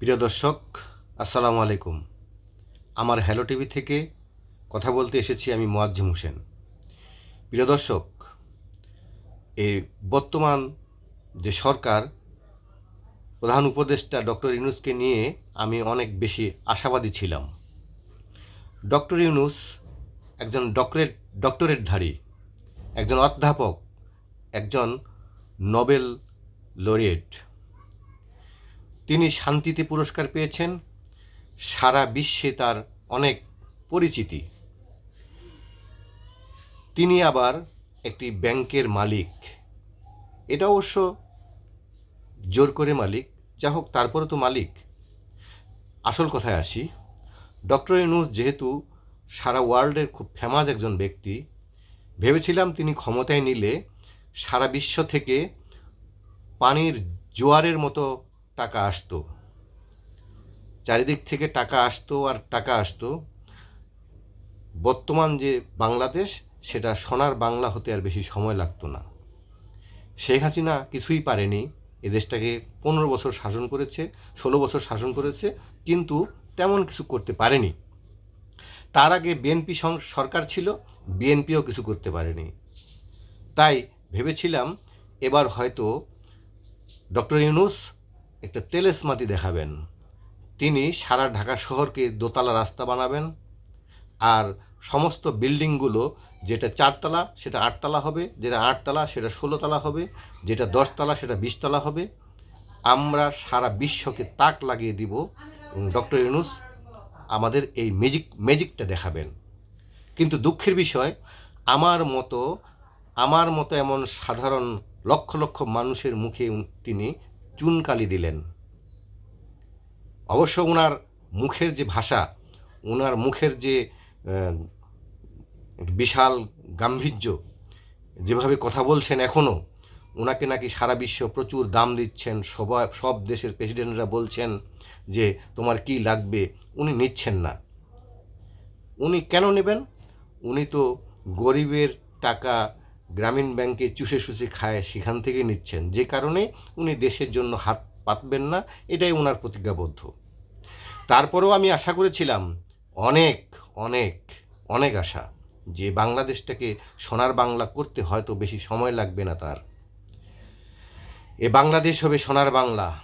প্রিয় দর্শক, আসসালামু আলাইকুম। আমার হ্যালো টিভি থেকে কথা বলতে এসেছি আমি মোয়াজ্জিম হোসেন। প্রিয় দর্শক এই বর্তমান যে সরকার, প্রধান উপদেষ্টা ডক্টর ইউনুসকে নিয়ে আমি অনেক বেশি আশাবাদী ছিলাম। ডক্টর ইউনুস একজন ডক্টরেট ডক্টরেটধারী একজন অধ্যাপক, একজন নোবেল লরিয়েট। তিনি শান্তিতে পুরস্কার পেয়েছেন। সারা বিশ্বে তার অনেক পরিচিতি। তিনি আবার একটি ব্যাংকের মালিক। এটা অবশ্য জোর করে মালিক। যা হোক তারপরে তো মালিক। আসল কথায় আসি, ডক্টর ইউনুস যেহেতু সারা ওয়ার্ল্ডের খুব ফেমাস একজন ব্যক্তি, ভেবেছিলাম তিনি ক্ষমতায় নিলে সারা বিশ্ব থেকে পানির জোয়ারের মতো টাকা আসতো। চারিদিক থেকে টাকা আসতো আর টাকা আসতো। বর্তমান যে বাংলাদেশ, সেটা সোনার বাংলা হতে আর বেশি সময় লাগতো না। শেখ হাসিনা কিছুই পারেনি। এ দেশটাকে পনেরো বছর শাসন করেছে, ষোলো বছর শাসন করেছে, কিন্তু তেমন কিছু করতে পারেনি। তার আগে বিএনপি সরকার ছিল, বিএনপিও কিছু করতে পারেনি। তাই ভেবেছিলাম এবার হয়তো ডক্টর ইউনুস একটা তেলেসমাতি দেখাবেন। তিনি সারা ঢাকা শহরকে দোতলা রাস্তা বানাবেন আর সমস্ত বিল্ডিংগুলো যেটা চারতলা সেটা আটতলা হবে, যেটা আটতলা সেটা ষোলোতলা হবে, যেটা দশতলা সেটা বিশতলা হবে। আমরা সারা বিশ্বকে তাক লাগিয়ে দিব। ডক্টর ইউনুস আমাদের এই ম্যাজিক, ম্যাজিকটা দেখাবেন। কিন্তু দুঃখের বিষয়, আমার মতো আমার মতো এমন সাধারণ লক্ষ লক্ষ মানুষের মুখে তিনি চুনকালি দিলেন। অবশ্য ওনার মুখের যে ভাষা ওনার মুখের যে বিশাল গাম্ভীর্য, যেভাবে কথা বলছেন এখনও ওনাকে নাকি সারা বিশ্ব প্রচুর দাম দিচ্ছেন, সবাই, সব দেশের প্রেসিডেন্টরা বলছেন যে, তোমার কি লাগবে? উনি নিচ্ছেন না। উনি কেন নেবেন? উনি তো গরিবের টাকা গ্রামীণ ব্যাংকে চুষে চুষে খায় সেখান থেকে নিচ্ছেন। যে কারণে উনি দেশের জন্য হাত পাতবেন না, এটাই ওনার প্রতিজ্ঞাবদ্ধ। তারপরেও আমি আশা করেছিলাম, অনেক অনেক অনেক আশা যে বাংলাদেশটাকে সোনার বাংলা করতে হয়তো বেশি সময় লাগবে না তার। এ বাংলাদেশ হবে সোনার বাংলা।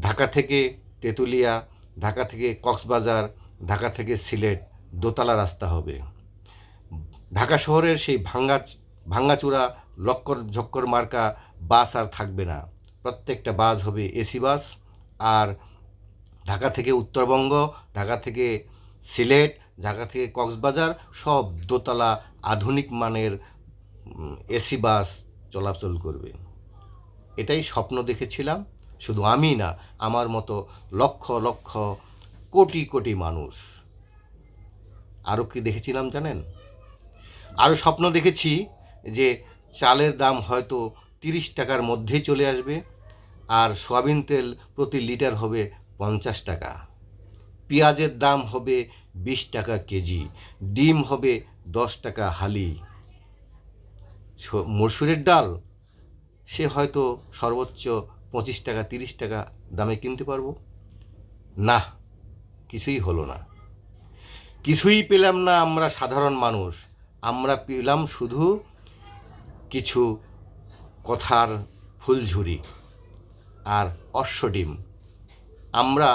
ঢাকা থেকে তেঁতুলিয়া, ঢাকা থেকে কক্সবাজার, ঢাকা থেকে সিলেট, দোতলা রাস্তা হবে। ঢাকা শহরের সেই ভাঙ্গা, ভাঙ্গাচূড়া লক্কর ঝক্কর মার্কা বাস আর থাকবে না। প্রত্যেকটা বাস হবে এসি বাস আর ঢাকা থেকে উত্তরবঙ্গ, ঢাকা থেকে সিলেট, ঢাকা থেকে কক্সবাজার সব দোতলা আধুনিক মানের এসি বাস চলাচল করবে। এটাই স্বপ্ন দেখেছিলাম। শুধু আমি না, আমার মতো লক্ষ লক্ষ, কোটি কোটি মানুষ। আরও কি দেখেছিলাম জানেন? আরও স্বপ্ন দেখেছি যে চালের দাম হয়তো তিরিশ টাকার মধ্যেই চলে আসবে আর সয়াবিন তেল প্রতি লিটার হবে পঞ্চাশ টাকা। পেঁয়াজের দাম হবে বিশ টাকা কেজি, ডিম হবে দশ টাকা হালি। মসুরের ডাল, সে হয়তো সর্বোচ্চ পঁচিশ টাকা, তিরিশ টাকা দামে কিনতে পারব। না, কিছুই হলো না। কিছুই পেলাম না আমরা সাধারণ মানুষ। আমরা পেলাম শুধু কিছু কথার ফুলঝুরি আর অশ্বডিম। আমরা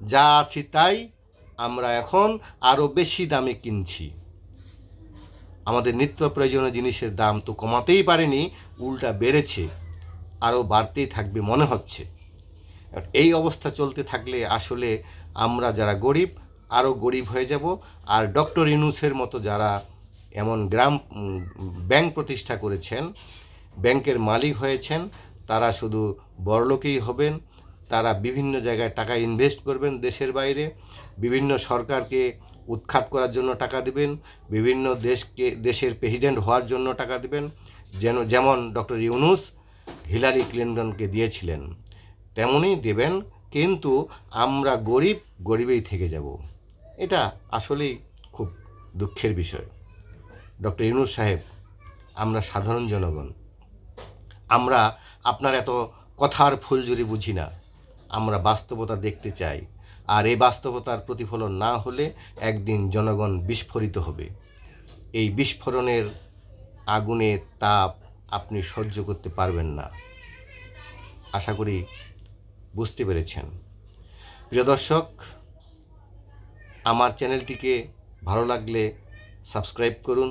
যা আছি তাই আমরা এখন আরও বেশি দামে কিনছি। আমাদের নিত্য প্রয়োজনীয় জিনিসের দাম তো কমাতেই পারেনি, উল্টা বেড়েছে, আরও বাড়তেই থাকবে মনে হচ্ছে। এই অবস্থা চলতে থাকলে আসলে আমরা যারা গরিব, আরও গরিব হয়ে যাব, আর ডক্টর ইনুসের মতো যারা এমন গ্রাম ব্যাংক প্রতিষ্ঠা করেছেন, ব্যাংকের মালিক হয়েছেন, তারা শুধু বড়লোকেই হবেন, তারা বিভিন্ন জায়গায় টাকা ইনভেস্ট করবেন দেশের বাইরে, বিভিন্ন সরকারকে উৎখাত করার জন্য টাকা দিবেন, বিভিন্ন দেশকে, দেশের প্রেসিডেন্ট হওয়ার জন্য টাকা দিবেন, যেন, যেমন ডক্টর ইউনুস হিলারি ক্লিন্টনকে দিয়েছিলেন তেমনই দেবেন, কিন্তু আমরা গরিব, গরিবেই থেকে যাব। এটা আসলেই খুব দুঃখের বিষয়। ডক্টর ইউনুস সাহেব, আমরা সাধারণ জনগণ। আমরা আপনার এত কথার ফুলঝুরি বুঝি না। আমরা বাস্তবতা দেখতে চাই। আর এই বাস্তবতার প্রতিফলন না হলে একদিন জনগণ বিস্ফোরিত হবে। এই বিস্ফোরণের আগুনের তাপ আপনি সহ্য করতে পারবেন না। আশা করি বুঝতে পেরেছেন। প্রিয় দর্শক, আমার চ্যানেলটিকে ভালো লাগলে সাবস্ক্রাইব করুন